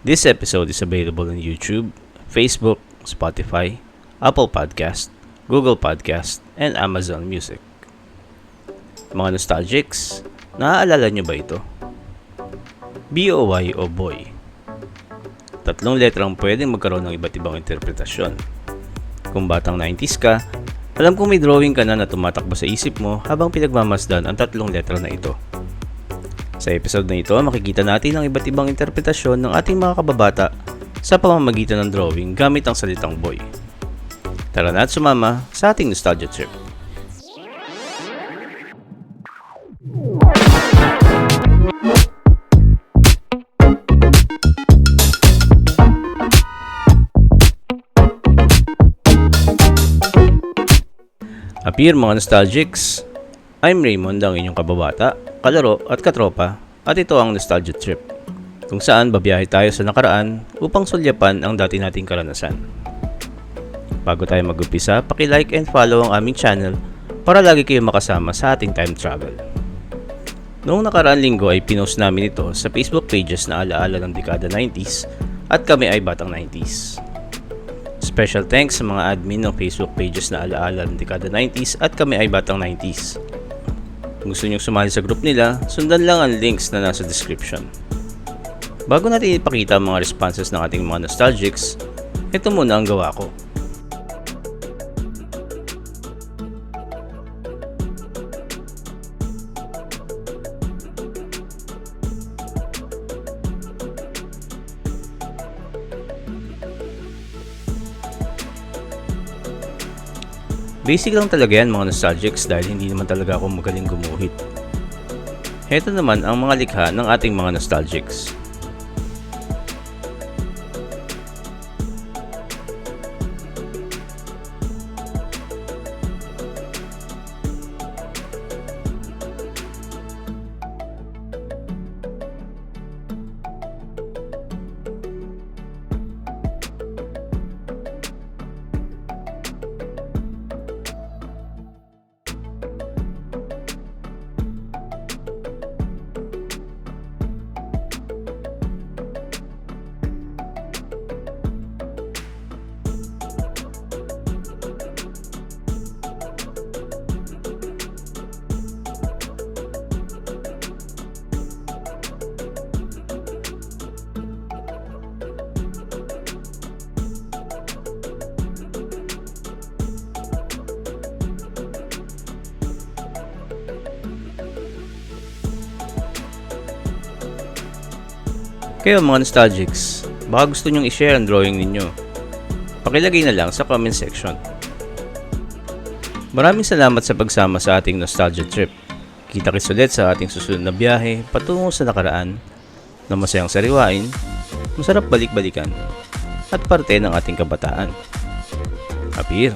This episode is available on YouTube, Facebook, Spotify, Apple Podcast, Google Podcast, and Amazon Music. Mga nostalgics, naaalala nyo ba ito? BOY o boy. Tatlong letrang pwedeng magkaroon ng iba't ibang interpretasyon. Kung batang 90s ka, alam kong may drawing ka na na tumatakbo sa isip mo habang pinagmamasdan ang tatlong letra na ito. Sa episode na ito, makikita natin ang iba't ibang interpretasyon ng ating mga kababata sa pamamagitan ng drawing gamit ang salitang boy. Tara na at sumama sa ating nostalgia trip. Appear mga nostalgics! I'm Raymond, ang inyong kababata, kalaro at katropa at ito ang Nostalgia Trip kung saan babiyahe tayo sa nakaraan upang sulyapan ang dati nating karanasan. Bago tayo mag-upisa, paki-like and follow ang aming channel para lagi kayong makasama sa ating time travel. Noong nakaraan linggo ay pinost namin ito sa Facebook pages na alaala ng dekada 90s at kami ay batang 90s. Special thanks sa mga admin ng Facebook pages na alaala ng dekada 90s at kami ay batang 90s. Kung gusto nyo sumali sa group nila, sundan lang ang links na nasa description. Bago natin ipakita ang mga responses ng ating mga nostalgics, ito muna ang gawa ko. Basic lang talaga yan mga nostalgics dahil hindi naman talaga ako magaling gumuhit. Heto naman ang mga likha ng ating mga nostalgics. Kayo mga nostalgics, baka gusto nyong i-share ang drawing ninyo. Pakilagay na lang sa comment section. Maraming salamat sa pagsama sa ating nostalgia trip. Kita kits ulit sa ating susunod na biyahe patungo sa nakaraan na masayang sariwain, masarap balik-balikan, at parte ng ating kabataan. Apir!